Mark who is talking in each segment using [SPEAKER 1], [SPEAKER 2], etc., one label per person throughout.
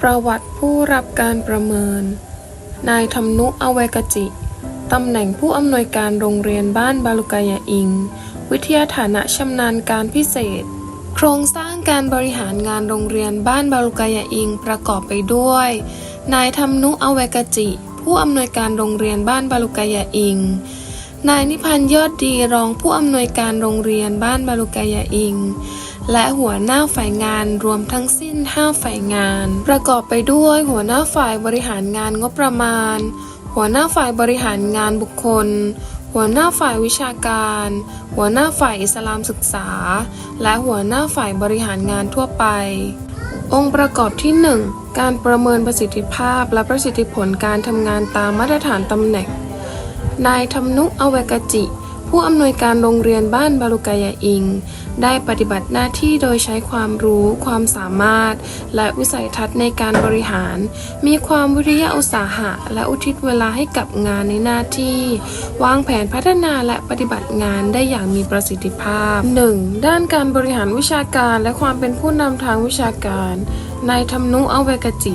[SPEAKER 1] ประวัติผู้รับการประเมิน นายธรรมนุอเวกจิ ตำแหน่งผู้อำนวยการโรงเรียนบ้านบาลุกายาอิง วิทยาฐานะชำนาญการพิเศษ โครงสร้างการบริหารงานโรงเรียนบ้านบาลุกายาอิงประกอบไปด้วย นายธรรมนุอเวกจิ ผู้อำนวยการโรงเรียนบ้านบาลุกายาอิง นายนิพันธ์ยอดดีรองผู้อำนวยการโรงเรียนบ้านบาลุกายาอิง และหัวหน้าฝ่ายงานรวมทั้งสิ้น 5 ฝ่ายงาน ประกอบไปด้วย หัวหน้าฝ่ายบริหารงานงบประมาณ หัวหน้าฝ่ายบริหารงานบุคคล หัวหน้าฝ่ายวิชาการ หัวหน้าฝ่ายอิสลามศึกษา และหัวหน้าฝ่ายบริหารงานทั่วไป องค์ประกอบที่ 1 การประเมินประสิทธิภาพและประสิทธิผลการทำงานตามมาตรฐานตำแหน่งนายธรรมนุอเวกจิ ผู้อำนวยการโรงเรียนบ้านบาลุกายาอิง ได้ปฏิบัติหน้าที่โดยใช้ความรู้ ความสามารถ และวิสัยทัศน์ในการบริหาร มีความวิริยะอุตสาหะ และอุทิศเวลาให้กับงานในหน้าที่ วางแผนพัฒนาและปฏิบัติงานได้อย่างมีประสิทธิภาพ 1. ด้านการบริหารวิชาการและความเป็นผู้นำทางวิชาการ นายธรรมนุอเวกจิ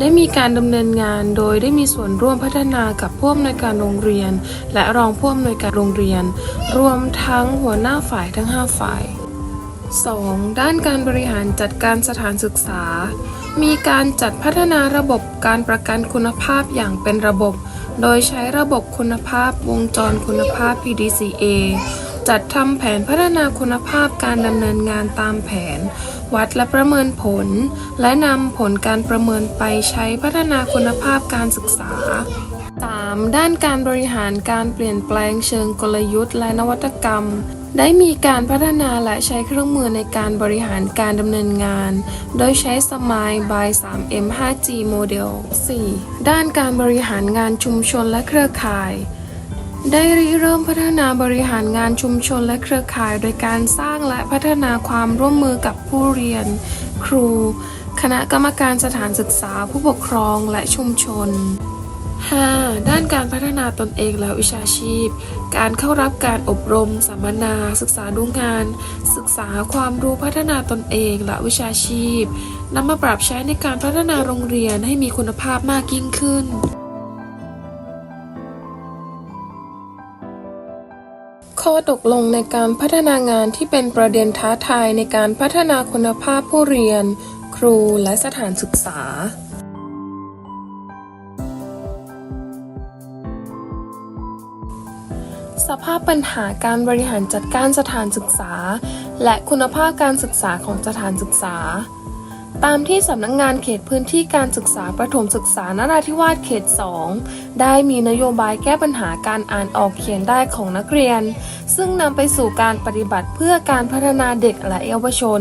[SPEAKER 1] ได้มีการดำเนินงานโดยได้มีส่วนร่วมพัฒนากับผู้อำนวยการโรงเรียน และรองผู้อำนวยการโรงเรียน รวมทั้งหัวหน้าฝ่ายทั้ง 5 ฝ่าย 2. ด้านการบริหารจัดการสถานศึกษา มีการจัดพัฒนาระบบการประกันคุณภาพอย่างเป็นระบบ โดยใช้ระบบคุณภาพวงจรคุณภาพ PDCA จัดทำแผนพัฒนาคุณภาพการดำเนินงานตามแผน วัดและประเมินผล และนำผลการประเมินไปใช้พัฒนาคุณภาพการศึกษา 3. ด้านการบริหารการเปลี่ยนแปลงเชิงกลยุทธ์และนวัตกรรม ได้มีการพัฒนาและใช้เครื่องมือในการบริหารการดำเนินงาน โดยใช้สมาย by 3M 5G Model 4. ด้านการบริหารงานชุมชนและเครือข่าย ได้ริเริ่มพัฒนาบริหารงานชุมชนและเครือข่าย โดยการสร้างและพัฒนาความร่วมมือกับผู้เรียน ครู คณะกรรมการสถานศึกษาผู้ปกครองและชุมชน 5. ด้านการพัฒนาตนเองและวิชาชีพ การเข้ารับการอบรม สัมมนา ศึกษาดูงาน ศึกษาความรู้พัฒนาตนเองและวิชาชีพนำมาปรับใช้ในการพัฒนาโรงเรียนให้มีคุณภาพมากยิ่งขึ้น ข้อตกลงในการพัฒนางานที่เป็นประเด็นท้าทายในการพัฒนาคุณภาพผู้เรียน ครูและสถานศึกษาสภาพปัญหาการบริหารจัดการสถานศึกษา และคุณภาพการศึกษาของสถานศึกษา ตามที่สำนักงงานเขตพื้นที่การศึกษาประถมศึกษานราธิวาสเขต 2 ได้มีนโยบายแก้ปัญหาการอ่านออกเขียนได้ของนักเรียน ซึ่งนำไปสู่การปฏิบัติเพื่อการพัฒนาเด็กและเยาวชน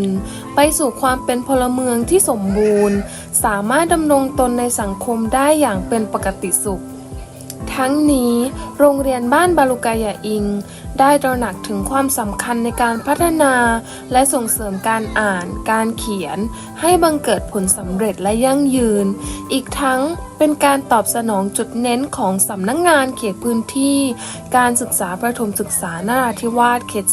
[SPEAKER 1] ไปสู่ความเป็นพลเมืองที่สมบูรณ์ สามารถดำรงตนในสังคมได้อย่างเป็นปกติสุข ทั้งนี้ โรงเรียนบ้านบาลุกายาอิง ได้ตระหนักถึงความสำคัญในการพัฒนา และส่งเสริมการอ่าน การเขียน ให้บังเกิดผลสำเร็จและยั่งยืน อีกทั้งเป็นการตอบสนองจุดเน้นของสำนักงงานเขตพื้นที่ การศึกษาประถมศึกษานราธิวาสเขต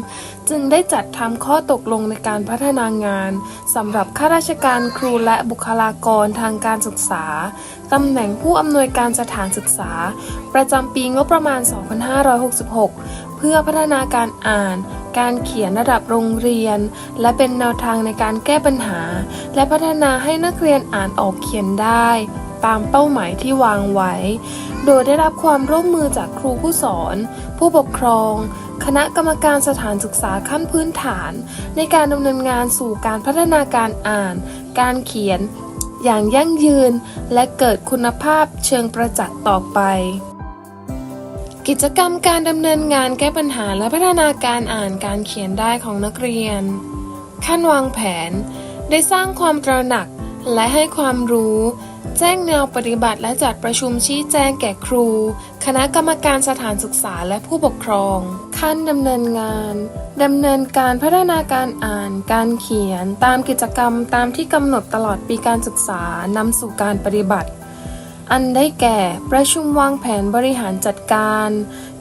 [SPEAKER 1] 2 จึงได้จัดทำข้อตกลงในการพัฒนางานสำหรับข้าราชการครูและบุคลากรทางการศึกษาตำแหน่งผู้อำนวยการสถานศึกษา ประจำปีงบประมาณ 2566 เพื่อพัฒนาการอ่าน การเขียนระดับโรงเรียน และเป็นแนวทางในการแก้ปัญหา และพัฒนาให้นักเรียนอ่านออกเขียนได้ ตามเป้าหมายที่วางไว้ โดยได้รับความร่วมมือจากครูผู้สอน ผู้ปกครอง คณะกรรมการสถานศึกษาขั้นพื้นฐาน ในการดำเนินงานสู่การพัฒนาการอ่าน การเขียนอย่างยั่งยืนและเกิดคุณภาพเชิงประจักษ์ต่อไป กิจกรรมการดำเนินงานแก้ปัญหาและพัฒนาการอ่านการเขียนได้ของนักเรียน ขั้นวางแผน ได้สร้างความตระหนักและให้ความรู้ แจ้งแนวปฏิบัติและจัดประชุมชี้แจงแก่ครู คณะกรรมการสถานศึกษาและผู้ปกครอง ขั้นดำเนินงานดำเนินการพัฒนาการอ่าน การเขียน ตามกิจกรรมตามที่กำหนดตลอดปีการศึกษานำสู่การปฏิบัติ อันได้แก่ ประชุมวางแผนบริหารจัดการ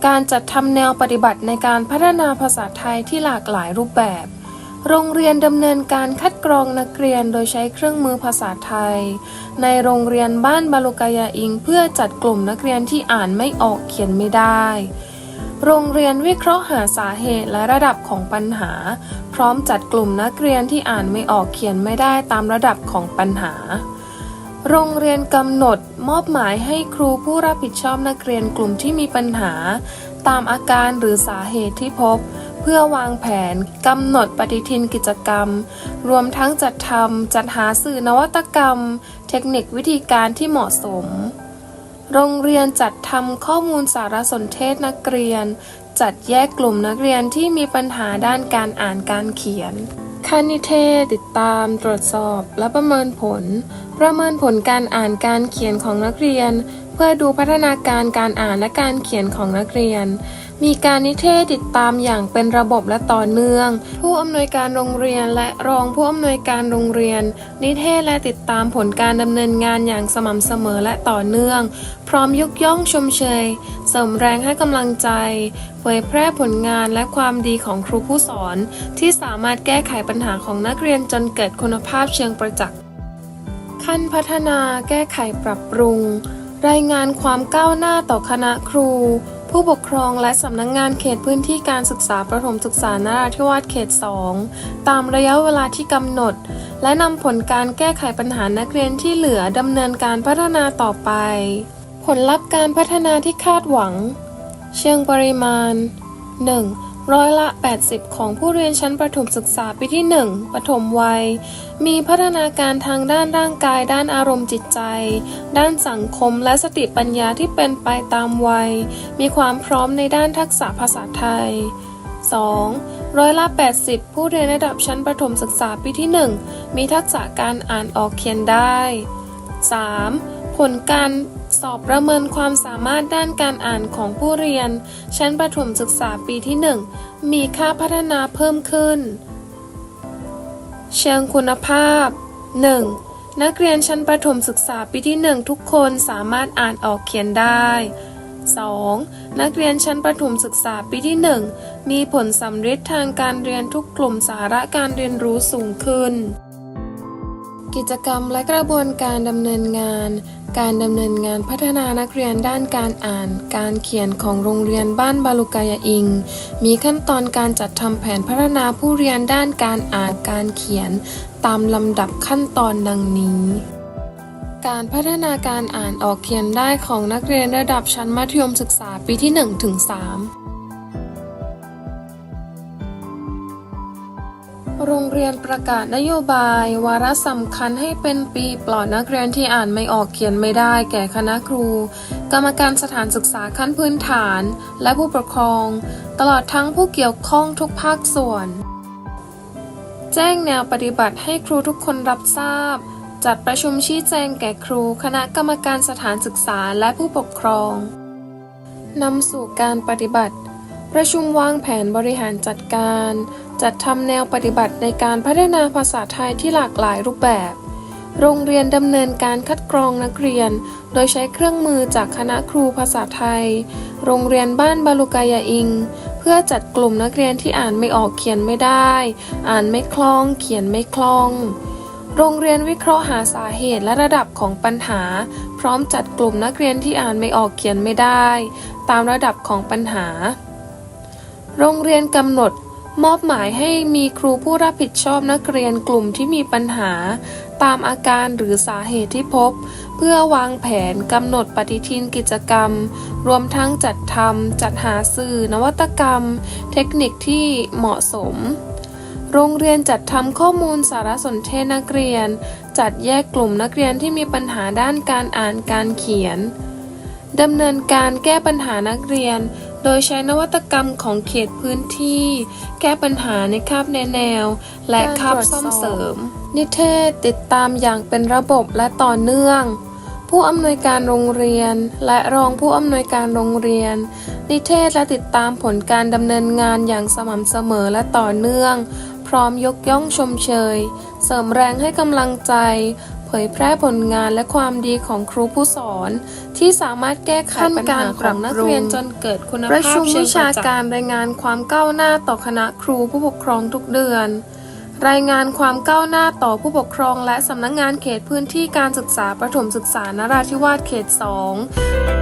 [SPEAKER 1] การจัดทำแนวปฏิบัติในการพัฒนาภาษาไทยที่หลากหลายรูปแบบ โรงเรียนดำเนินการคัดกรองนักเรียนโดยใช้เครื่องมือภาษาไทย ในโรงเรียนบ้านบาลุกายาอิง เพื่อจัดกลุ่มนักเรียนที่อ่านไม่ออกเขียนไม่ได้ โรงเรียนวิเคราะห์หาสาเหตุและระดับของปัญหา พร้อมจัดกลุ่มนักเรียนที่อ่านไม่ออกเขียนไม่ได้ตามระดับของปัญหา โรงเรียนกำหนดมอบหมายให้ครูผู้รับผิดชอบนักเรียนกลุ่มที่มีปัญหา ตามอาการหรือสาเหตุที่พบ เพื่อวางแผนกำหนดปฏิทินกิจกรรม รวมทั้งจัดทำจัดหาสื่อนวัตกรรม เทคนิควิธีการที่เหมาะสม โรงเรียนจัดทำข้อมูลสารสนเทศนักเรียน จัดแยกกลุ่มนักเรียนที่มีปัญหาด้านการอ่านการเขียน คณิเทศติดตาม ตรวจสอบและประเมินผล ประเมินผลการอ่านการเขียนของนักเรียน เพื่อดูพัฒนาการการอ่านและการเขียนของนักเรียน มีการนิเทศติดตามอย่างเป็นระบบและต่อเนื่อง ผู้อำนวยการโรงเรียนและรองผู้อำนวยการโรงเรียน นิเทศและติดตามผลการดำเนินงานอย่างสม่ำเสมอและต่อเนื่อง พร้อมยกย่องชมเชย เสริมแรงให้กำลังใจ เผยแพร่ผลงานและความดีของครูผู้สอน ที่สามารถแก้ไขปัญหาของนักเรียนจนเกิดคุณภาพเชิงประจักษ์ขั้นพัฒนาแก้ไขปรับปรุง รายงานความก้าวหน้าต่อคณะครู ผู้ปกครองและสำนักงงานเขตพื้นที่การศึกษาประถมศึกษานราธิวาสเขต 2 ตามระยะเวลาที่กำหนด และนำผลการแก้ไขปัญหานักเรียนที่เหลือดำเนินการพัฒนาต่อไป ผลลัพธ์การพัฒนาที่คาดหวัง เชิงปริมาณ 1. ร้อยละ 80 ของผู้เรียนชั้นประถมศึกษาปีที่ 1ปฐมวัย มีพัฒนาการทางด้านร่างกาย ด้านอารมณ์จิตใจ ด้านสังคมและสติปัญญาที่เป็นไปตามวัย มีความพร้อมในด้านทักษะภาษาไทย 2. ร้อยละ 80 ผู้เรียนระดับชั้นประถมศึกษาปีที่ 1 มีทักษะการอ่านออกเขียนได้ 3. ผลการสอบประเมินความสามารถด้านการอ่านของผู้เรียน ชั้นประถมศึกษาปีที่ 1 มีค่าพัฒนาเพิ่มขึ้น เชิงคุณภาพ 1. นักเรียนชั้นประถมศึกษาปีที่ 1 ทุกคนสามารถอ่านออกเขียนได้ 2. นักเรียนชั้นประถมศึกษาปีที่ 1 มีผลสำฤทธิ์ทางการเรียนทุกกลุ่มสาระการเรียนรู้สูงขึ้น กิจกรรมและกระบวนการดำเนินงาน การดำเนินงานพัฒนานักเรียนด้านการอ่าน การเขียนของโรงเรียนบ้านบาลุกายอิง มีขั้นตอนการจัดทำแผนพัฒนาผู้เรียนด้านการอ่านการเขียน ตามลำดับขั้นตอนดังนี้ การพัฒนาการอ่านออกเขียนได้ของนักเรียนระดับชั้นมัธยมศึกษาปีที่1 โรงเรียนประกาศนโยบาย วาระสำคัญให้เป็นปีปลอดนักเรียนที่อ่านไม่ออกเขียนไม่ได้ แก่คณะครู กรรมการสถานศึกษาขั้นพื้นฐาน และผู้ปกครอง ตลอดทั้งผู้เกี่ยวข้องทุกภาคส่วน แจ้งแนวปฏิบัติให้ครูทุกคนรับทราบ จัดประชุมชี้แจงแก่ครู คณะกรรมการสถานศึกษาและผู้ปกครองนำสู่การปฏิบัติ ประชุมวางแผนบริหารจัดการ จัดทำแนวปฏิบัติในการพัฒนาภาษาไทยที่หลากหลายรูปแบบ โรงเรียนดำเนินการคัดกรองนักเรียน โดยใช้เครื่องมือจากคณะครูภาษาไทย โรงเรียนบ้านบาลุกายาอิง เพื่อจัดกลุ่มนักเรียนที่อ่านไม่ออกเขียนไม่ได้ อ่านไม่คล่อง เขียนไม่คล่อง โรงเรียนวิเคราะห์หาสาเหตุและระดับของปัญหา พร้อมจัดกลุ่มนักเรียนที่อ่านไม่ออกเขียนไม่ได้ ตามระดับของปัญหา โรงเรียนกำหนด มอบหมายให้มีครูผู้รับผิดชอบนักเรียนกลุ่มที่มีปัญหา ตามอาการหรือสาเหตุที่พบ เพื่อวางแผนกำหนดปฏิทินกิจกรรม รวมทั้งจัดทำจัดหาสื่อ นวัตกรรม เทคนิคที่เหมาะสม โรงเรียนจัดทำข้อมูลสารสนเทศนักเรียน จัดแยกกลุ่มนักเรียนที่มีปัญหาด้านการอ่านการเขียนดำเนินการแก้ปัญหานักเรียน โดยใช้นวัตกรรมของเขตพื้นที่ แก้ปัญหาในคาบแนแนว และคาบซ่อมเสริม นิเทศติดตามอย่างเป็นระบบและต่อเนื่อง ผู้อำนวยการโรงเรียน และรองผู้อำนวยการโรงเรียน นิเทศและติดตามผลการดำเนินงานอย่างสม่ำเสมอและต่อเนื่อง พร้อมยกย่องชมเชย เสริมแรงให้กำลังใจเผยแพร่ผลงานและความดีของครูผู้สอน ที่สามารถแก้ไขปัญหาของนักเรียนจนเกิดคุณภาพประชุมวิชาการรายงานความก้าวหน้าต่อคณะครูผู้ปกครองทุกเดือน รายงานความก้าวหน้าต่อผู้ปกครอง และสำนักงงานเขตพื้นที่การศึกษาประถมศึกษานราธิวาสเขต 2